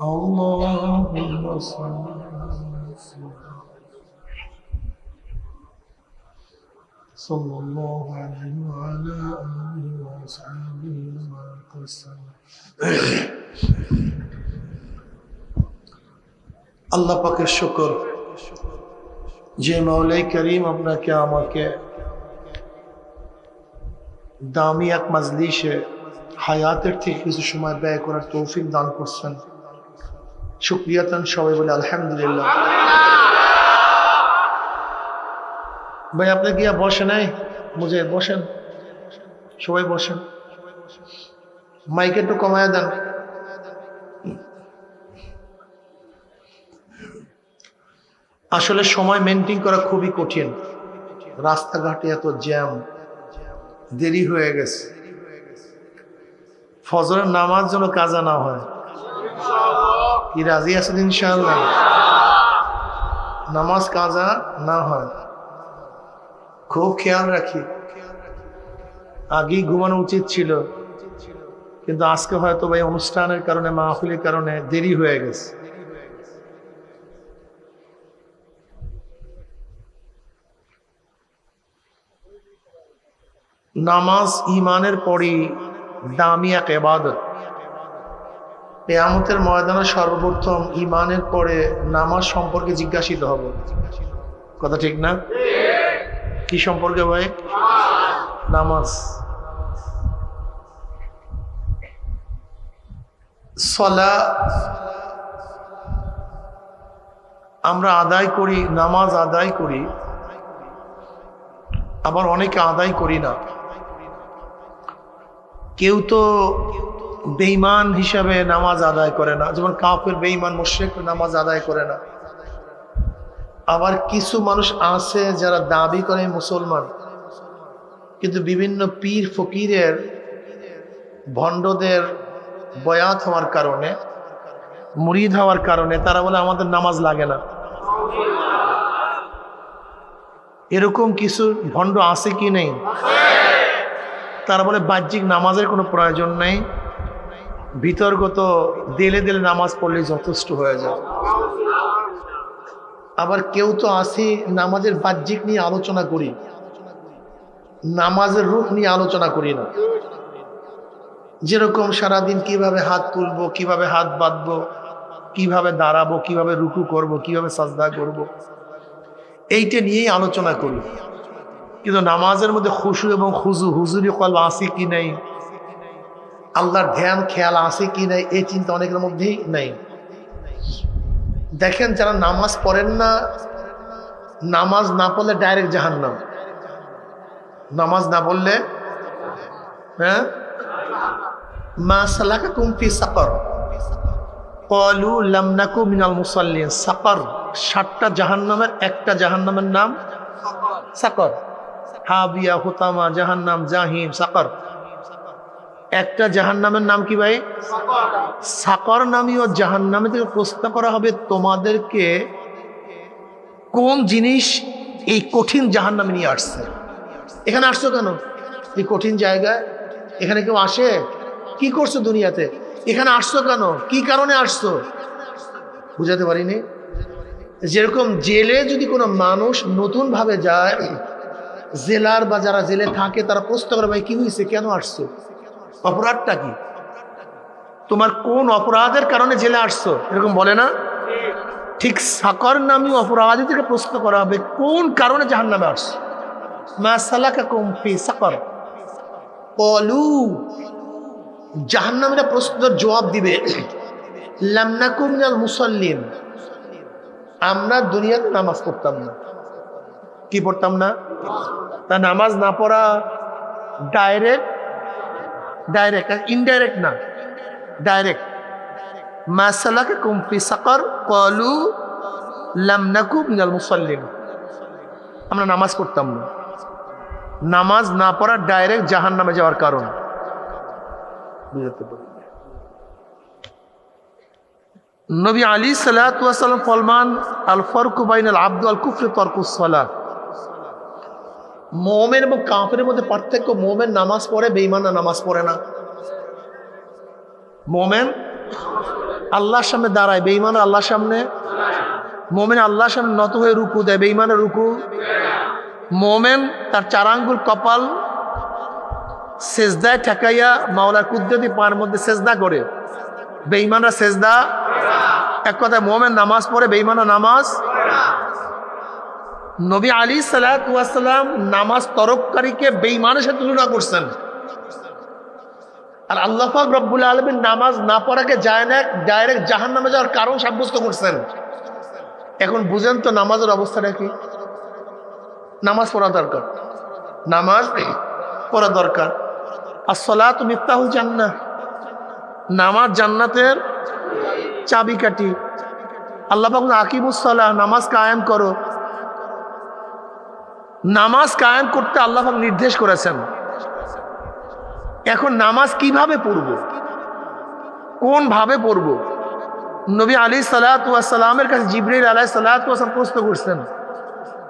Allahümme salli sallallahu aleyhi ve ala alihi ve ashabihi ve আল্লাহ পাকের শুকর যে মাওলাই করিম আপনাকে আমাকে দামি এক মাজলিসে হায়াতের থেকে কিছু সময় ব্যয় করার তৌফিক দান করছেন শুক্রিয়াতান সবাই বলে আলহামদুলিল্লাহ। ভাই, আপনি গিয়া বসে নাই? বুঝে, বসেন। সবাই বসেন। মাইক একটু কমায় দেন। আসলে সময় মেনটেন করা খুবই কঠিন। রাস্তাঘাটে এত জ্যাম দেরি হয়ে গেছে। ফজরের নামাজ যেন কাজা না হয়। কি রাজি আছেন ইনশাআল্লাহ? নামাজ কাজা না হয়। খুব খেয়াল রাখি। আগেই ঘুমানো উচিত ছিল। কিন্তু আজকে হয়তো ভাই অনুষ্ঠানের কারণে, মাহফিলের কারণে দেরি হয়ে গেছে। নামাজ ইমানের পরই দামি এক এবাদত কেয়ামতের ময়দানে সর্বপ্রথম ইমানের পরে নামাজ সম্পর্কে জিজ্ঞাসিত হব। কথা ঠিক না? কি সম্পর্কে ভাই? নামাজ। সলা আমরা আদায় করি, নামাজ আদায় করি। আবার অনেকে আদায় করি না। কেউ তো বেইমান হিসাবে নামাজ আদায় করে না। যেমন কাফের বেইমান মুশ্রিক নামাজ আদায় করে না। আবার কিছু মানুষ আছে যারা দাবি করে মুসলমান। কিন্তু বিভিন্ন পীর ফকিরের ভণ্ডদের বয়াত হওয়ার কারণে, মুরিদ হওয়ার কারণে তারা বলে, আমাদের নামাজ লাগে না। এরকম কিছু ভণ্ড আছে কি নেই? তারা বলে, বাহ্যিক নামাজের কোনো প্রয়োজন নেই। ভিতরগত দেলে দেলে নামাজ পড়লে যথেষ্ট হয়ে যায়। আবার কেউ তো আসি নামাজের বাহ্যিক নিয়ে আলোচনা করি, নামাজের রূপ নিয়ে আলোচনা করি না। যেরকম সারাদিন কীভাবে হাত তুলবো, কীভাবে হাত বাঁধবো, কীভাবে দাঁড়াবো, কীভাবে রুকু করব, কীভাবে সাজদা করব। এইটা নিয়েই আলোচনা করি। কিন্তু নামাজের মধ্যে খুশু এবং খুজু, হুজুরি কল আসি কি নেই? আল্লাহর ধ্যান, খেয়াল আছে কি নেই, এই চিন্তা অনেকের মধ্যেই নেই। দেখেন যারা নামাজ পড়েন না, নামাজ না পড়লে ডাইরেক্ট জাহান্নাম। নামাজ না পড়লে হ্যাঁ? মা সালাকা কুমফি সাকর। কলু লামনাকু মিনাল মুসাল্লিন। সাকর, সাতটা জাহান্নামের একটা জাহান্নামের নাম সাকর। হাবিয়া, হুতামা, জাহান্নাম, জাহিম, সাকর। একটা জাহান্নামের নাম কি ভাই? সাকর নামীয় জাহান্নামে থেকে প্রশ্ন করা হবে তোমাদেরকে কোন জিনিস এই কঠিন জাহান্নামে নিয়ে আসছে। এখানে আসছো কেন? এই কঠিন জায়গায়? এখানে কেউ আসে? কি করছ দুনিয়াতে? এখানে আসছো কেন? কি কারণে আসছো? বুঝাতে পারিনি। যেরকম জেলে যদি কোনো মানুষ নতুনভাবে যায়, জেলার বা যারা জেলে থাকে তারা প্রশ্ন করে, ভাই, কি হয়েছে কেন আসছো? অপরাধটা কি? তোমার কোন অপরাধের কারণে জেলে আসছো? এরকম বলে না? ঠিক সাকর নামী অপরাধী থেকে প্রশ্ন করা হবে, কোন কারণে জাহান নামে আসছো জবাব দিবে আমরা দুনিয়াতে নামাজ পড়তাম না। কি পড়তাম না? তা নামাজ না পড়া, ডাইরেক্ট ডাইরেক্ট ইনডাইরেক্ট না ডাইরেক্ট মাসালাকে কুমফি সাকর কলু লামনাকু মিনাল মুসল্লিন আমরা নামাজ পড়তাম না নামাজ না পড়া ডাইরেক্ট জাহান নামে যাওয়ার কারণ বুঝতে পারি নবী আলী সালাম ফলমান আল ফরকুবাইন আল আব্দু আল কুফরি তর্কুসলা মোমেন এবং কাফের মধ্যে পার্থক্য, মোমেন নামাজ পড়ে বেইমানা নামাজ পড়ে না। মোমেন আল্লাহর সামনে দাঁড়ায়, বেঈমান আল্লাহর সামনে। মোমেন আল্লাহর সামনে নত হয়ে রুকু দেয়, বেঈমানের রুকু। মোমেন তার চারাঙ্গুল কপাল সেজদায় ঠেকাইয়া মাওলার কুদ্দতি পার মধ্যে সেজদা করে। বেঈমানরা সেজদা, এক কথায় মোমেন নামাজ পড়ে, বেঈমানরা নামাজ নবী আলী সালাম নামাজ তরফকারীকে বেঈমানের সাথে তুলনা করছেন। আর আল্লাহ রব্বুল আলমীর নামাজ না পড়াকে যায় না, ডাইরেক্ট জাহান নামে যাওয়ার কারণ সাব্যস্ত করছেন। এখন বুঝেন তো নামাজের অবস্থাটা কি? নামাজ পড়া দরকার। নামাজ পড়া দরকার। আর সলা তো মিফতাহুল জান্না নামাজ জান্নাতের চাবিকাঠি। আল্লাহ আকিমুসলা নামাজ কায়েম করো। নামাজ কায়েম করতে আল্লাহ নির্দেশ করেছেন। এখন নামাজ কীভাবে পড়ব? কোন ভাবে পড়ব? নবী আলী সালাতামের কাছে জিব্রাইল আলাই সালাতাম প্রশ্ন করছেন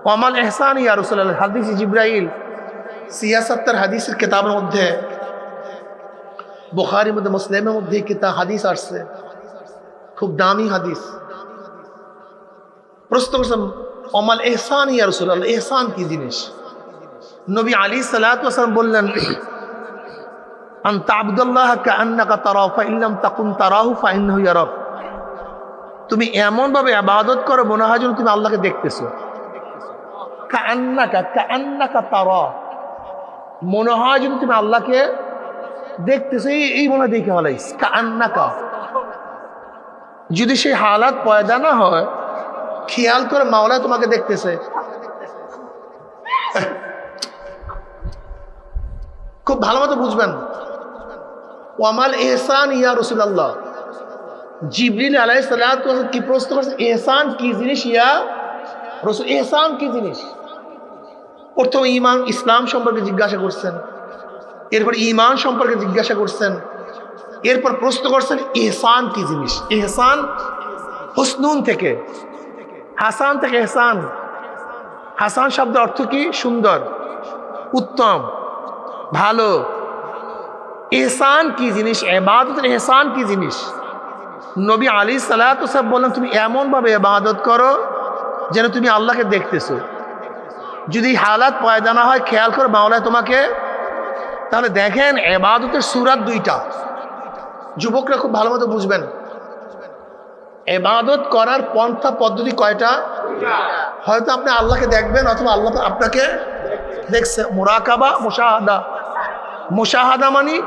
ওমাল এহসান ইয়া রসুল্লাহ হাদিস জিব্রাইল সিয়াসত্তর হাদিসের কেতাবের মধ্যে, বুখারির মধ্যে, মুসলিমের মধ্যে কিতাব হাদিস আসছে। খুব দামি হাদিস। প্রশ্ন করছেন অমাল এহসান ইয়া রসুল্লাহ এহসান কি জিনিস? নবী আলী সালাতাম বললেন, আন তাবদুল্লাহ কান্নাকা তুমি এমন ভাবে আবাদত করো মনে হয় যেন তুমি আল্লাহকে দেখতেছো। কান্নাকা কান্নাকা মনে হয় যেন তুমি আল্লাহকে দেখতেছো, এই এই মনে দেখে হলাইস কান্নাকা যদি সেই হালাত পয়দা না হয় খেয়াল করে মাওলা তোমাকে দেখতেছে। খুব ভালো মতো বুঝবেন। ওয়ামাল এহসান ইয়া রসুল্লাহ জিবরিল আলাই কি প্রশ্ন করছে? এহসান কি জিনিস ইয়া রসুল? এহসান কি জিনিস? প্রথম ইমান ইসলাম সম্পর্কে জিজ্ঞাসা করছেন। এরপর ইমান সম্পর্কে জিজ্ঞাসা করছেন। এরপর প্রশ্ন করছেন, এহসান কি জিনিস? এহসান হুসনুন থেকে। হাসান থেকে এহসান। হাসান শব্দ অর্থ কি? সুন্দর, উত্তম, ভালো। এহসান কি জিনিস? এবাদতের এহসান কি জিনিস? নবী আলী সালাত বললেন, তুমি এমনভাবে এবাদত করো যেন তুমি আল্লাহকে দেখতেছো। যদি হালাত পয়দা না হয়, খেয়াল করো বাংলায় তোমাকে। তাহলে দেখেন, এবাদতের সুরাত দুইটা। যুবকরা খুব ভালো মতো বুঝবেন। এবাদত করার পন্থা পদ্ধতি কয়টা? হয়তো আপনি আল্লাহকে দেখবেন অথবা আল্লাহ আপনাকে দেখছে। মোরাকাবা, মোশাহাদা। মোশাহাদা মানি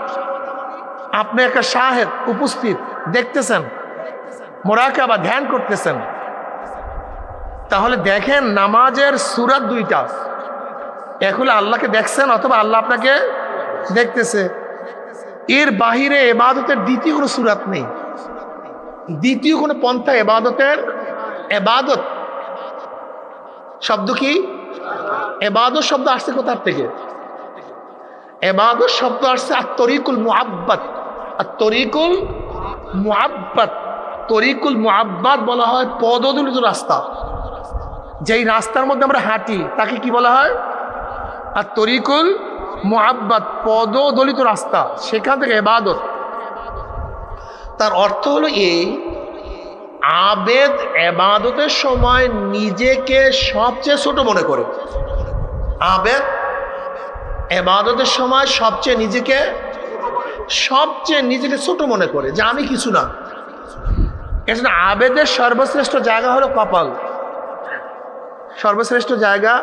আপনি একটা সাহেব উপস্থিত, দেখতেছেন। মোরাকাবা, ধ্যান করতেছেন। তাহলে দেখেন নামাজের সুরাত দুইটা। হলে আল্লাহকে দেখছেন অথবা আল্লাহ আপনাকে দেখতেছে। এর বাহিরে এবাদতের দ্বিতীয় কোনো সুরাত নেই। দ্বিতীয় কোনো পন্থা এবাদতের এবাদত। শব্দ কি? এবাদত শব্দ আসছে কোথার থেকে? এবাদত শব্দ আসছে আর তরিকুল মুআব্বাত আর তরিকুল মুআব্বাত তরিকুল মুআব্বাত বলা হয় পদদলিত রাস্তা। যেই রাস্তার মধ্যে আমরা হাঁটি, তাকে কি বলা হয়? আর তরিকুল মুআব্বাত পদদলিত রাস্তা। সেখান থেকে এবাদত। তার অর্থ হলো এই আবেদ এবাদতের সময় নিজেকে সবচেয়ে ছোট মনে করে। আবেদ এবাদতের সময় সবচেয়ে নিজেকে সবচেয়ে নিজেকে ছোট মনে করে। যে আমি কিছু না। এজন্য আবেদের সর্বশ্রেষ্ঠ জায়গা হলো কপাল। সর্বশ্রেষ্ঠ জায়গা,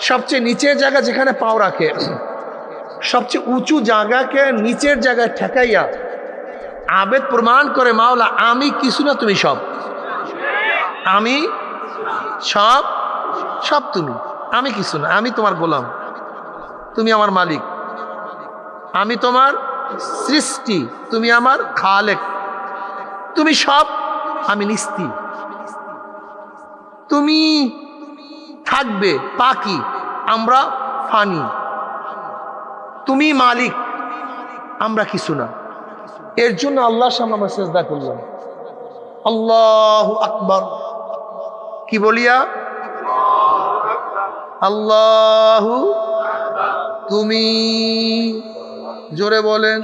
সবচেয়ে নিচের জায়গা যেখানে পাও রাখে। সবচেয়ে উঁচু জায়গাকে নিচের জায়গায় ঠেকাইয়া আবেদ প্রমাণ করে, মাওলা, আমি কিছু না, তুমি সব। আমি সব সব তুমি। আমি কিছু না, আমি তোমার গোলাম। তুমি আমার মালিক। আমি তোমার সৃষ্টি। তুমি আমার খালেক। তুমি সব, আমি নিস্তি। তুমি থাকবে পাখি, আমরা ফানি। তুমি মালিক, আমরা কিছু না। এর জন্য আল্লাহর সামনে আমরা চেষ্টা করলাম। আল্লাহ আকবর। কি বলিয়া? আল্লাহ তুমি। জোরে বলেন।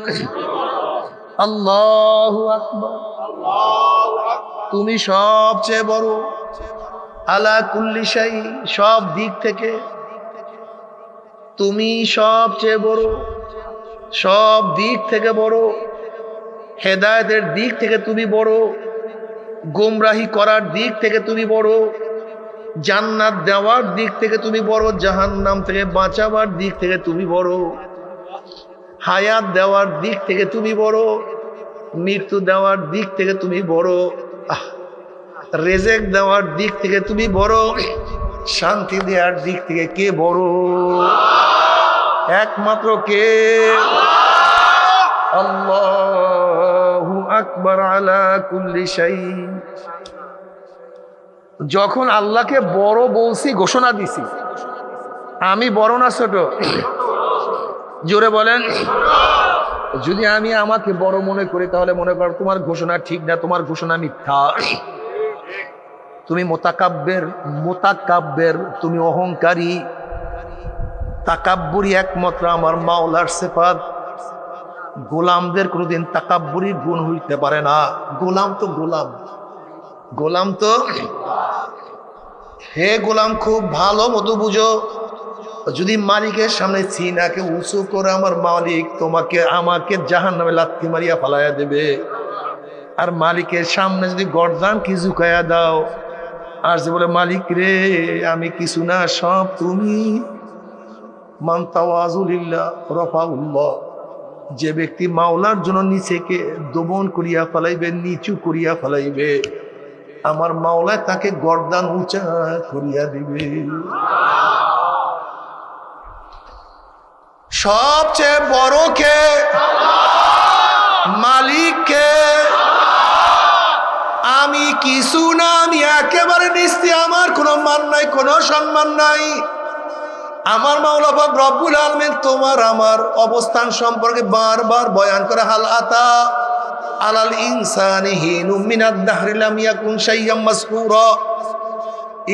আল্লাহু আকবর। তুমি সবচেয়ে বড়। আলা কুল্লি শাই, সব দিক থেকে। তুমি সবচেয়ে বড়। সব দিক থেকে বড়। হেদায়েতের দিক থেকে তুমি বড়, গোমরাহি করার দিক থেকে তুমি বড়, জান্নাত দেওয়ার দিক থেকে তুমি বড়, জাহান্নাম থেকে বাঁচাবার দিক থেকে তুমি বড়, হায়াত দেওয়ার দিক থেকে তুমি বড়, মৃত্যু দেওয়ার দিক থেকে তুমি বড় রেজেক দেওয়ার দিক থেকে তুমি বড়, শান্তি দেওয়ার দিক থেকে কে বড়? একমাত্র কে? আল্লাহু। আকবার আলা কুল্লি শাই যখন আল্লাহকে বড় বলছি, ঘোষণা দিছি। আমি বড় না ছোট? জোরে বলেন। যদি আমি আমাকে বড় মনে করি, তাহলে মনে করো তোমার ঘোষণা ঠিক না, তোমার ঘোষণা মিথ্যা। তুমি মোতাকাব্যের মোতাকাব্যের তুমি অহংকারী। তাকাব্বুরি একমাত্র আমার মাওলার সেফাত। গোলামদের কোনোদিন তাকাব্বুরি গুণ হইতে পারে না। গোলাম তো গোলাম। গোলাম তো হে গোলাম, খুব ভালো মতো বুঝো। যদি মালিকের সামনে সিনাকে উঁচু করে আমার মালিক তোমাকে, আমাকে জাহান নামে লাত্তি মারিয়া ফালাইয়া দেবে। আর মালিকের সামনে যদি গরদান কি ঝুঁকাইয়া দাও, আর যে বলে, মালিক রে, আমি কিছু না, সব তুমি। মান্তাওয়াজুলিল্লাহ রফাউল্লাহ। যে ব্যক্তি মাওলার জন্য নিচেকে দমন করিয়া ফেলাইবে, নিচু করিয়া ফেলাইবে, আমার মাওলায় তাকে গরদান উঁচা করিয়া দিবে। সবচেয়ে বড় কে? মালিক কে? আমি কিছু না, আমি একেবারে নিস্তি, আমার কোনো মান নাই, কোনো সম্মান নাই। আমার মাওলাবাক রব্বুল আলমেন তোমার আমার অবস্থান সম্পর্কে বারবার বয়ান করে, হাল আতা আলাল ইনসানি হিনুম মিনাদ দাহরি লাম ইয়াকুন শাইয়াম মাসকুরা।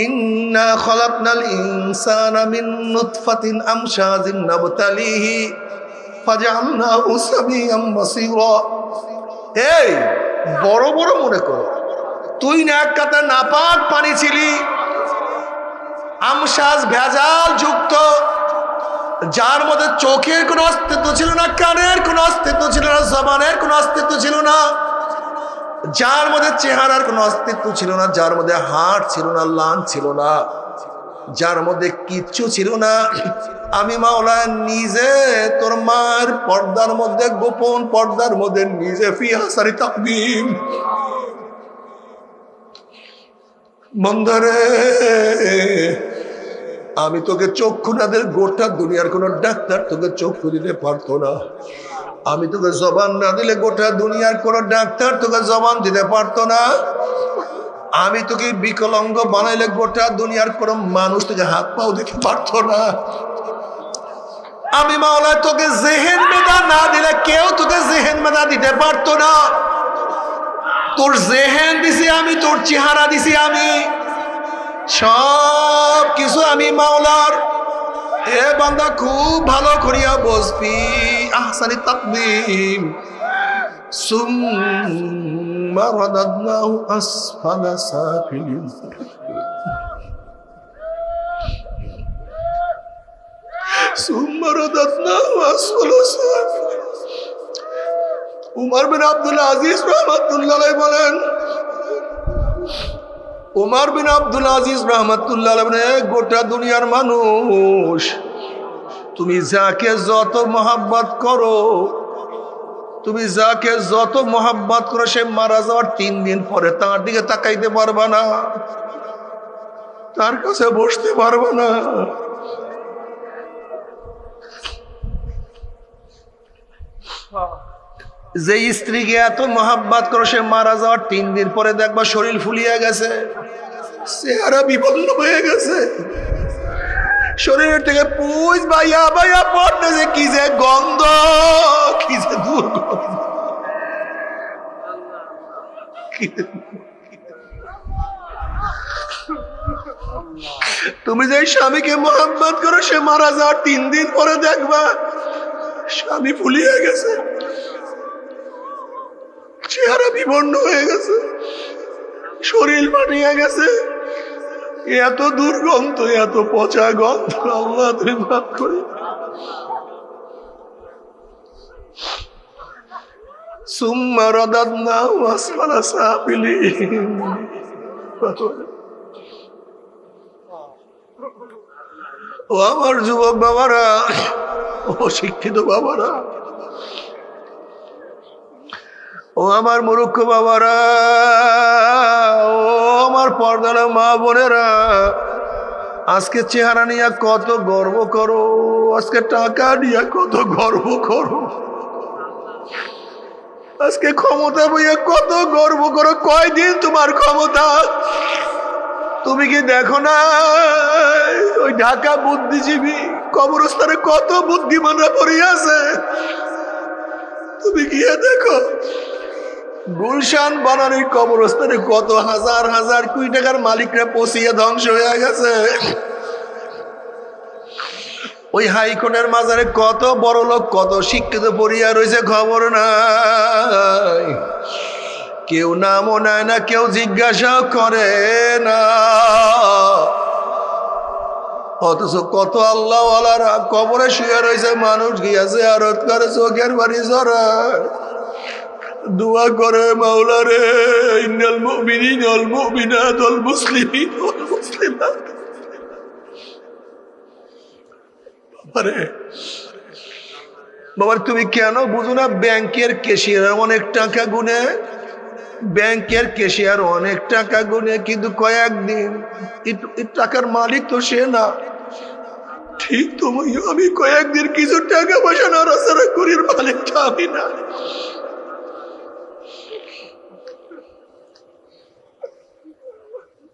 ইন্না খলাকনাল ইনসানা মিন নুতফাতিন আমশাজিন নাবতালিহি ফাজআলনাহু সামিয়াম বাসীরা। এই, বড় বড় মনে করো। তুই না এক কাতা নাপাক পানি ছিলি আমসাজ ভেজাল যুক্ত। যার মধ্যে চোখের কোনো অস্তিত্ব ছিল না, কানের কোনো অস্তিত্ব ছিল না, জবানের কোনো অস্তিত্ব ছিল না। যার মধ্যে চেহারার কোনো অস্তিত্ব ছিল না, যার মধ্যে হাট ছিল না, লান ছিল না, যার মধ্যে কিচ্ছু ছিল না। আমি মাওলা নিজে তোর মায়ের পর্দার মধ্যে, গোপন পর্দার মধ্যে নিজে ফিহাসারি তাকবিম। বন্ধরে আমি তোকে চক্ষু না দিলে গোটা দুনিয়ার কোনো ডাক্তার তোকে চক্ষু দিতে পারতো না। আমি তোকে জবান না দিলে গোটা দুনিয়ার কোনো ডাক্তার তোকে জবান দিতে পারতো না। আমি তোকে বিকলঙ্গ বানাইলে গোটা দুনিয়ার কোনো মানুষ তোকে হাত পাও দিতে পারতো না। আমি মাওলা তোকে জেহেন মেদা না দিলে কেউ তোকে জেহেন মেদা দিতে পারতো না। তোর জেহেন দিছি আমি, তোর চেহারা দিছি আমি। সব কিছু আমি মাওলার। এ বান্দা খুব ভালো করিয়া বসবি। আহসানি তাকবীম সুম্মা রাদাদনাহু আসফালা সাফিলিন। সুম্মা রাদাদনাহু আসফালা সাফিলিন। উমর বিন আব্দুল আজিজ রহমতুল্লাহ বলেন উমর বিন আব্দুল আজিজ রহমতুল্লাহ গোটা দুনিয়ার মানুষ, তুমি যাকে যত মহাব্বত করো, তুমি যাকে যত মহাব্বত করো, সে মারা যাওয়ার তিন দিন পরে তার দিকে তাকাইতে পারবা না, তার কাছে বসতে পারবা না। যে স্ত্রীকে এত মহাব্বাত করো, সে মারা যাওয়ার তিন দিন পরে দেখবা শরীর ফুলিয়ে গেছে। চেহারা বিপন্ন হয়ে গেছে। শরীরের থেকে পুজ বাইয়া বাইয়া পড়তে যে কি যে গন্ধ, কি যে দুর্গন্ধ। তুমি যে স্বামীকে মহাব্বাত করো, সে মারা যাওয়ার তিন দিন পরে দেখবা স্বামী ফুলিয়ে গেছে। বিবর্ণ হয়ে গেছে। শরীর ফাটিয়ে গেছে। এত দুর্গন্ধ, এত পচা গন্ধ, আল্লাহ তুমি মাফ করি সুম্মা রদাদনা ওয়াসফালা সাফিলিন। ও আমার যুবক বাবারা ও শিক্ষিত বাবারা ও আমার মূর্খ বাবারা, ও আমার পর্দারা মা বোনেরা, আজকে চেহারা নিয়ে কত গর্ব করো, আজকে টাকা নিয়ে কত গর্ব করো। আজকে ক্ষমতা বইয়া কত গর্ব করো, কয়দিন তোমার ক্ষমতা? তুমি কি দেখো না, ওই ঢাকা বুদ্ধিজীবী কবরস্থানে কত বুদ্ধিমানরা পড়ে আছে? তুমি গিয়ে দেখো। গুলশান বানানোর কবরস্থানে কত হাজার হাজার কুড়ি টাকার মালিকরা পচিয়ে ধ্বংস হয়ে গেছে। ওই হাইকোর্টের মাজারে কত বড় লোক, কত শিক্ষিত পড়িয়া রয়েছে খবর নাই। কেউ নামও নেয় না, কেউ জিজ্ঞাসা করে না। অথচ কত আল্লাহওয়ালারা কবরে শুয়ে রয়েছে, মানুষ গিয়াছে আরত করে চোখের বাড়ি জড়ায় দোয়া করে মাওলা রে ইন্নাল মুমিনিন ওয়াল মুমিনাত মুসলিমিন মুসলিমাত। বাবারে তুমি কেন বুঝো না, ব্যাংকের কেশিয়ার অনেক টাকা গুনে, ব্যাংকের কেশিয়ার অনেক টাকা গুনে, কিন্তু কয়েকদিন টাকার মালিক তো সে না। ঠিক তুমি আমি কয়েকদিন কিছু টাকা পয়সা নাড়াচাড়া করি এর মালিকটা আমি না।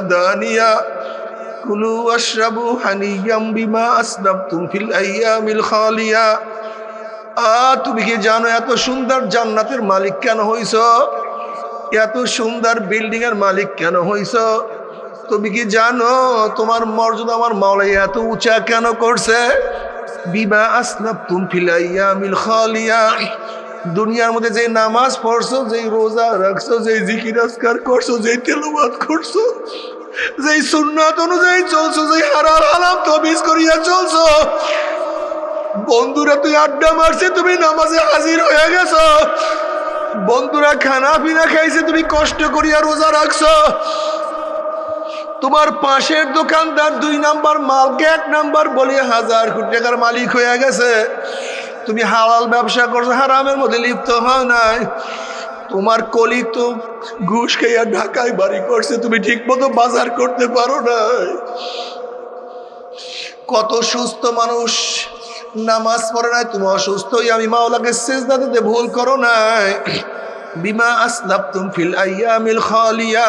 দানিয়া। কুলু বিমা আ, তুমি কি জানো এত সুন্দর জান্নাতের মালিক কেন হইছ? এত সুন্দর বিল্ডিং এর মালিক কেন হইছ? তুমি কি জানো তোমার মর্যাদা আমার মাওলাই এত উঁচা কেন করছে? বিমা আসনাবতুম ফিলাইয়া মিল খালিয়া। দুনিয়ার মধ্যে যে নামাজ পড়ছো, যেই রোজা রাখছো, যেই জিকির আজকার করছ, যেই তেলাওয়াত করছ, যেই সুন্নাত অনুযায়ী চলছো, যেই হারাল হালাম তবিজ করিয়া চলছো, বন্ধুরা তুই আড্ডা মারছে, তুমি নামাজে হাজির হয়ে গেছো, বন্ধুরা খানা পিনা খাইছে, তুমি কষ্ট করিয়া রোজা রাখছো, তোমার পাশের দোকানদার দুই নাম্বার মালকে এক নাম্বার বলিয়ে হাজার কোটি টাকার মালিক হয়ে গেছে। তুমি হালাল ব্যবসা করছ, হারামের মধ্যে লিপ্ত হয় নাই। তোমার কলি তো ঘুষ খাইয়া ঢাকায় বাড়ি করছে, তুমি ঠিক মতো বাজার করতে পারো নাই। কত সুস্থ মানুষ, নামাজ পড়ে নাই, তুমি অসুস্থ হয়ে আমি মাওলাকে সেজদা দিতে ভুল করো নাই। বিমা আসলাব তুম ফিল আইয়ামিল খালিয়া।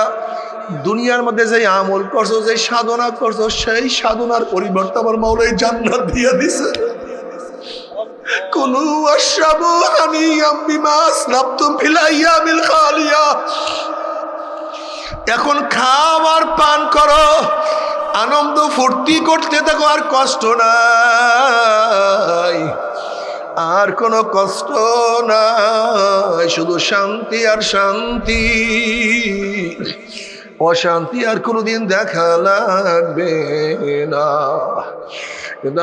দুনিয়ার মধ্যে যে আমল করছ যে সাধনা করছ, সেই সাধনার পরিবর্তে আমার মাওলাই জান্নাত দিয়ে দিছে। কুলু ওয়াশরাবু হানিয়াম বিমা আসলাব তুম ফিল আইয়ামিল খালিয়া এখন খাও আর পান করো। আনন্দ ফুর্তি করতে থাকো আর কষ্ট নাই। আর কোনো কষ্ট নাই, শুধু শান্তি আর শান্তি। অশান্তি আর কোনোদিন দেখা লাগবে না।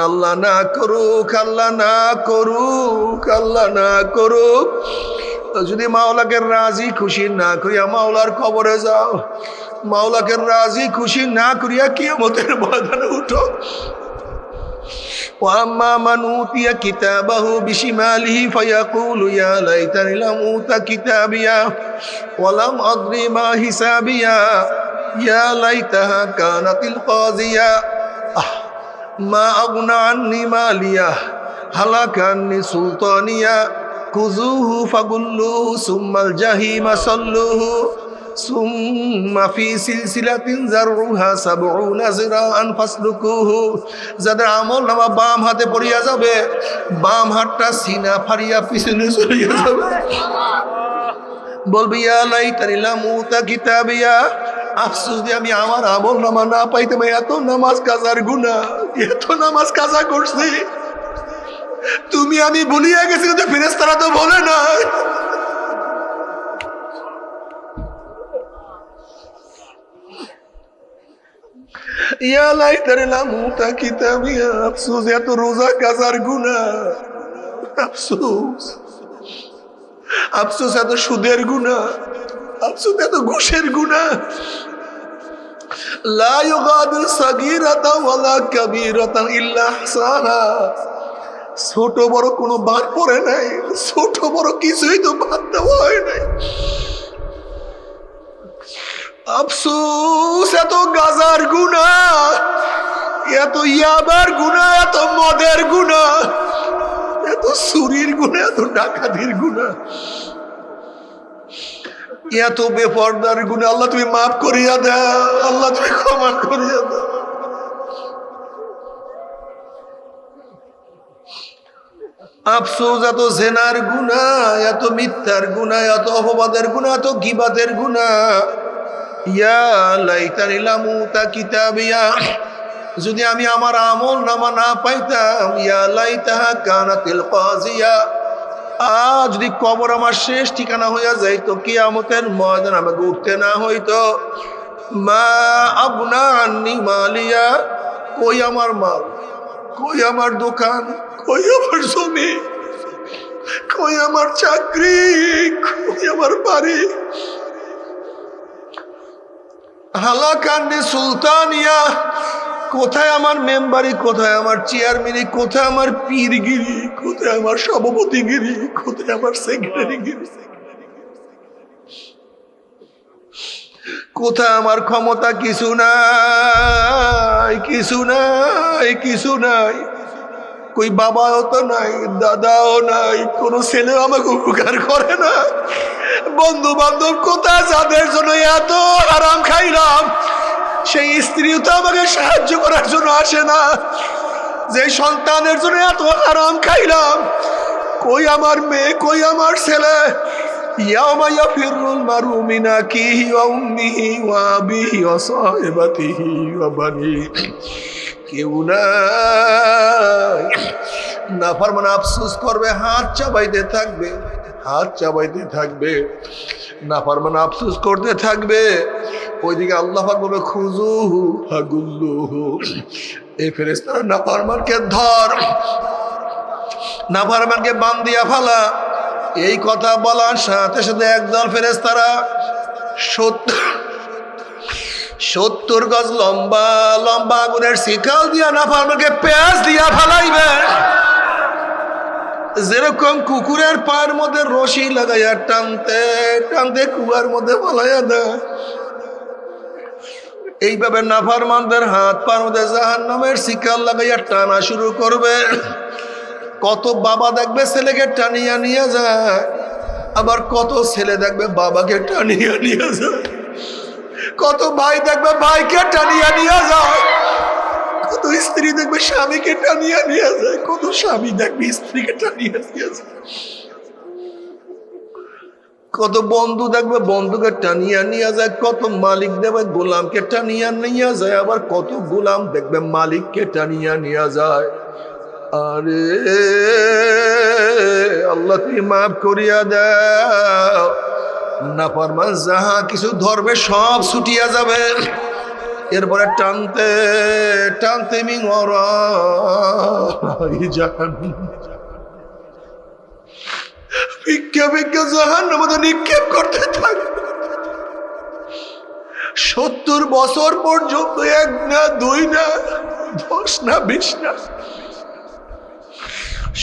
আল্লাহ না করুক, আল্লাহ না করুক, আল্লাহ না করুক। যদি মাওলাকে রাজি খুশি না করিয়া মাওলার কবরে যাও, মাওলাকে রাজি খুশি না করিয়া কিয়ামতের ময়দানে উঠো। وأما من أوتي كتابه بشماله فيقول يا ليتني لم أوت كتابيا ولم ادر ما حسابيا يا ليتها كانت القاضية. ما أغنى عني ماليا هلك عني سلطانيا. خذوه فقلوه ثم الجحيم صلوه. সুম্মা ফি সিলসিলাতিন জাররুহা সাবউনা জিরাআন ফাসলুকুহু। যাদের আমল নামা বাম হাতে পড়িয়া যাবে, বাম হাতটা সিনা ফাড়িয়া পিছনে চলিয়া যাবে। বলবি, ইয়া লাইতানি লামুতা কিতাবিয়া। আফসোস দিয়ে আমি আমার আমল নামা না পাইতে এত নামাজ কাজার গুনা এত নামাজ কাজা করছি। তুমি আমি ভুলিয়া গেছি কিন্তু ফেরেস্তারা তো বলে না ইয়া এত রোজা কাজার গুনাহ। আফসোস। আফসোস, এত সুদের গুনাহ। আফসোস, এত ঘুষের আহসাহা ছোট বড় কোনো বাদ পড়ে নাই, ছোট বড় কিছুই তো বাদ দেওয়া হয় নাই। আফসোস, এত গাজার গুণা, এত ইয়াবার গুণা, এত মদের গুণা, এত সুরির গুণা, এত ডাকাতির গুণা, এত বেপর্দার গুণা। আল্লাহ তুমি মাফ করিয়া দাও, আল্লাহ তুমি ক্ষমা করিয়া দাও। আফসোস, এত জেনার গুণা, এত মিথ্যার গুণা, এত অপবাদের গুণা, এত গিবাদের গুণা। ইয়া লাইতানি লামুতা কিতাবিয়া। যদি আমি আমার আমল নামা না পাইতাম, ইয়া লাইতাহা কানাতিল কাজিয়া। আজ যদি কবর আমার শেষ ঠিকানা হইয়া যাইতো, কিয়ামতের ময়দান আমাকে উঠতে না হইতো। মা আবনা আন্নি মালিয়া, কই আমার মাল? কই আমার দোকান? কই আমার জমি? কই আমার চাকরি? কই আমার বাড়ি? হালাকান্ডে সুলতানিয়া, কোথায় আমার মেম্বারি, কোথায় আমার চেয়ারম্যানি কোথায় আমার পীরগিরি, কোথায় আমার সভাপতিগিরি, কোথায় আমার সেক্রেটারিগিরি, কোথায় আমার ক্ষমতা কিছু নাই কিছু নাই কিছু নাই। কই বাবাও তো নাই, দাদাও নাই, কোনো ছেলেও আমাকে উপকার করে না। বন্ধু বান্ধব কোথায়? যাদের জন্য এত আরাম খাইলাম, সেই স্ত্রীও তো আমাকে সাহায্য করার জন্য আসে না। যে সন্তানের জন্য এত আরাম খাইলাম, কই আমার মেয়ে, কই আমার ছেলে? ইয়ামা ইয়াফিরুল মারু মিন আকিহি ওয়া উম্মিহি ওয়া আবিহি কেউ নাই। নাফরমান আফসোস করবে, হাত চাবাইতে থাকবে, হাত চাবাইতে থাকবে না নাফরমান আফসোস করতে থাকবে। ওইদিকে আল্লাহ বলবে খুজুহু ফাগুল্লুহু। এই ফেরেশতারা নাফরমানকে ধর, নাফরমানকে বান্দিয়া ফালা। এই কথা বলার সাথে সাথে একদল ফেরেশতারা সত্তর সত্তর গজ লম্বা লম্বা আগুনের শিকাল দিয়া না ফার্মাকে পেঁয়াজ দিয়া ফালাইবে। যেরকম কুকুরের পায়ের মধ্যে রশি লাগাইয়া টানতে টানতে কুয়ার মধ্যে ফলাইয়া দেয়। এইভাবে নাফারমানদের হাত পার মধ্যে জাহান নামের শিকাল লাগাইয়া টানা শুরু করবে। কত বাবা দেখবে ছেলেকে টানিয়া নিয়ে যায়, আবার কত ছেলে দেখবে বাবাকে টানিয়া নিয়ে যায়। কত ভাই দেখবে ভাইকে টানিয়া নিয়ে যায়। কত স্ত্রী দেখবে স্বামীকে টানিয়া নিয়ে যায়। কত স্বামী দেখবে স্ত্রীকে টানিয়া নিয়ে যায়। কত বন্ধু দেখবে বন্ধুকে টানিয়া নিয়ে যায়। কত মালিক দেখবে গোলামকে টানিয়া নিয়ে যায়। আবার কত গোলাম দেখবে মালিককে টানিয়া নিয়ে যায়। আরে আল্লাহ তুমি মাফ করিয়া দাও। না পারমান যাহা কিছু ধরবে সব ছুটিয়া যাবে। এরপরে টানতে টানতে মিং ভিক্ষা ভিক্ষা, জাহান আমাদের নিক্ষেপ করতে থাকবে সত্তর বছর পর্যন্ত এক না, দুই না, দশ না, বিশ না।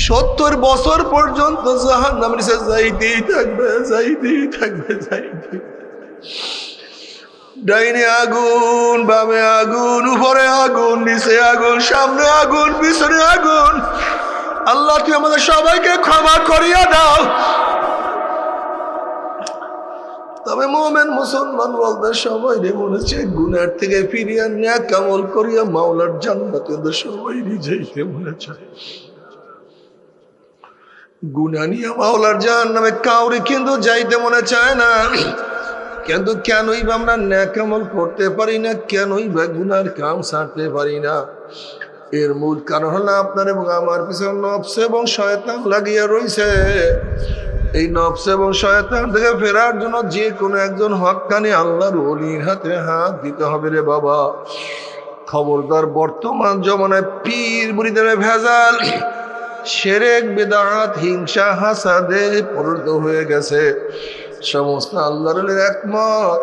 সত্তর বছর পর্যন্ত জাহান নামের নিচে যাইতেই থাকবে যাইতেই থাকবে, যাইতেই ডাইনে আগুন, বামে আগুন, উপরে আগুন, নিচে আগুন, সামনে আগুন, পিছনে আগুন। আল্লাহ, তুমি আমাদের সবাইকে ক্ষমা করিয়া দাও। তবে মোমেন মুসলমান বলতে সবাই রে মনে হচ্ছে থেকে ফিরিয়া ন্যা কামল করিয়া মাওলার জান্নাতে সবাই যাইতে মনে চায় গুনা নিয়ে মাওলার জাহান নামে কাউরি কিন্তু যাইতে মনে চায় না। কিন্তু কেনই বা আমরা ন্যাকামল করতে পারি না, কেনই বা গুনার কাম ছাড়তে পারি না। এর মূল কারণ হলো আপনার এবং আমার পিছনে নফস এবং শয়তান লাগিয়া রইছে। এই নফস এবং শয়তান থেকে ফেরার জন্য যে কোনো একজন হকানি আল্লাহর অলির হাতে হাত দিতে হবে রে বাবা। খবরদার বর্তমান জমানায় পীর বুড়িদের ভেজাল। সেরেক, বেদাত, হিংসা, হাসাদে পরিণত হয়ে গেছে। সমস্ত আল্লাহর একমত,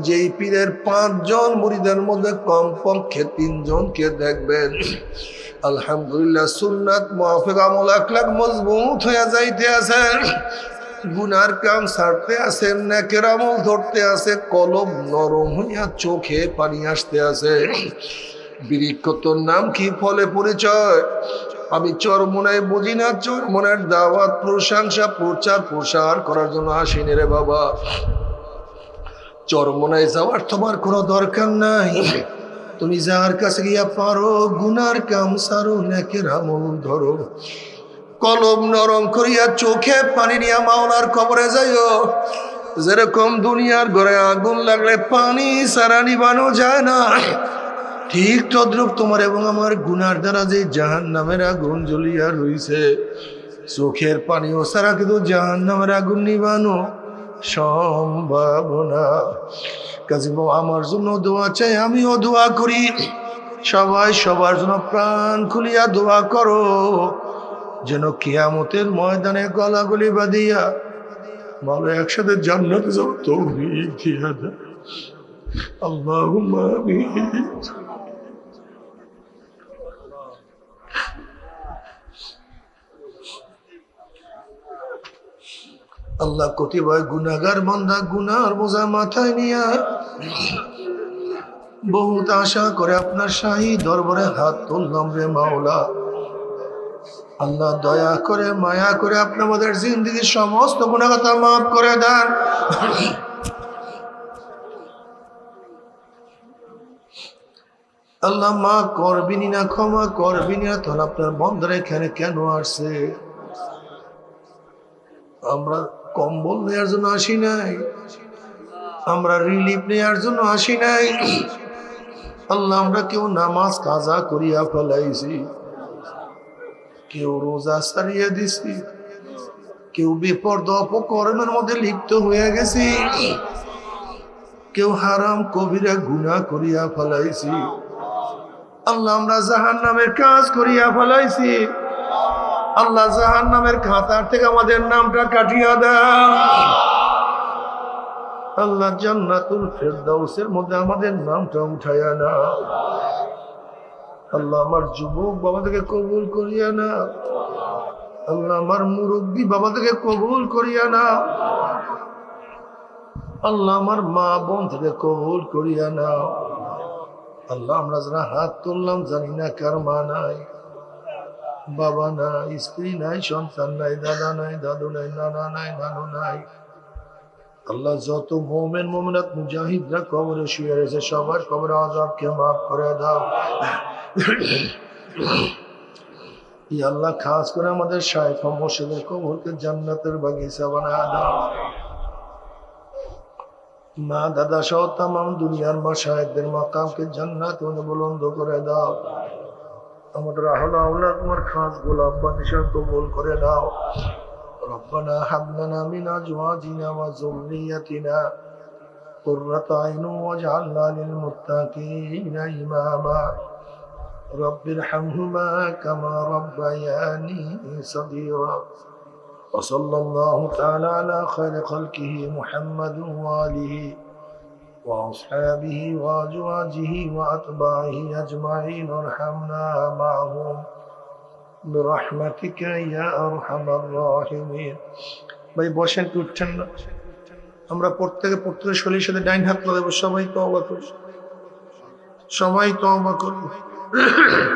যেই পীরের পাঁচজন মুড়িদের মধ্যে কমপক্ষে তিনজনকে দেখবেন। আলহামদুলিল্লাহ সুন্নাত মাহফিক আমল, আখলাক মজবুত হয়ে যাইতে আছে। গুনার কাম ছাড়তে আছে, নেকের আমল ধরতে আছে, কলম নরম হইয়া চোখে পানি আসতে আছে। বৃক্ষতর নাম কি? ফলে পরিচয়। আমি চরমনায় বুঝি না চরমনের দাওয়াত, প্রশংসা, প্রচার, প্রসার করার জন্য আসিনি রে বাবা। চরমনায় যাওয়ার তোমার কোনো দরকার নাই। তুমি যার কাছে গিয়া পারো, গুনার কাম সারো, নেকের আমল ধরো। কলম নরম করিয়া চোখে পানি নিয়া মাওলার কবরে যাইও। যেরকম দুনিয়ার ঘরে আগুন লাগলে পানি সারা নিবানো যায় না। ঠিক তদ্রুপ তোমার এবং আমার গুনার দ্বারা যে জাহান নামের আগুন জ্বলিয়া রইছে, চোখের পানিও সারা কিন্তু জাহান নামের আগুন নিবানো সম্ভাবনা কাজী আমার জন্য দোয়া চাই, আমিও দোয়া করি। সবাই সবার জন্য প্রাণ খুলিয়া দোয়া করো, যেন কিয়ামতের ময়দানে গলাগুলি বাঁধিয়া ভালো একসাথে জান্নাতে যাও তো দিয়া দেয়। আল্লাহুম্মা আমিন আল্লাহ কতিপয় গুনাগার মন্দা গুনার বোঝা মাথায় নিয়ে বহুত আশা করে আপনার শাহী দরবারে হাত তুললাম রে মাওলা। আল্লাহ দয়া করে, মায়া করে আপনি আমাদের জিন্দগির সমস্ত গুণাগতা মাফ করে দেন। আল্লাহ মা করবিনি না, ক্ষমা করবিনি না, তখন আপনার বন্ধরে এখানে কেন আসছে? আমরা কম্বল নেওয়ার জন্য আসি নাই। আমরা রিলিফ নেওয়ার জন্য আসি নাই। আল্লাহ, আমরা কেউ নামাজ কাজা করিয়া ফেলাইছি। কেউ রোজা সারিয়ে দিছি। কেউ বিপদ অপকর্মের মধ্যে লিপ্ত হয়ে গেছি। কেউ হারাম কবিরা গুণা করিয়া ফেলাইছি। আল্লাহ, আমরা জাহান নামের কাজ করিয়া ফেলাইছি। আল্লাহ জাহান নামের খাতার থেকে আমাদের নামটা কাটিয়া দাও আল্লাহ, জান্নাতুল ফেরদাউসের মধ্যে আমাদের নামটা উঠাইয়া না আল্লাহ, আমার যুবক বাবা থেকে কবুল করিয়া না আল্লাহ, আমার মুরব্বী বাবা থেকে কবুল করিয়া না আল্লাহ, আমার মা বোন থেকে কবুল করিয়া না আল্লাহ, আমরা যারা হাত তুললাম জানি না কার মা নাই, বাবা নাই, স্ত্রী নাই, সন্তান নাই, দাদা নাই, দাদু নাই, নানা নাই, নানু নাই। আল্লাহ যত মোমেন, মোমেনাত মুজাহিদরা কবরে শুয়ে রয়েছে, সবার কবরে আজাবকে মাফ করে দাও। আল্লাহ, খাস করে আমাদের শায়েখ মসজিদের কবরকে জান্নাতের বাগিচা বানায় দাও। মা দাদা সহ তাম দুনিয়ার মা শাহেকদের মাকামকে জান্নাত বুলন্দ করে দাও আমাদের আহলা আউলা তোমার খাস গোলাপ বানিশা কবুল করে দাও ربنا هب لنا من ازواجنا وذريتنا قرة عين واجعلنا للمتقين اماما رب ارحمهما كما ربياني صغيرا وصلى الله تعالى على خير خلقه محمد واله وأصحابه وأزواجه وأتباعه أجمعين وارحمنا معهم برحمتك يا أرحم الراحمين ভাই বসেন কি উঠছেন না আমরা প্রত্যেকে প্রত্যেকের শরীরের সাথে ডাইন হাত লাগাবো সবাই তো অবাক করি সবাই তো অবাক করি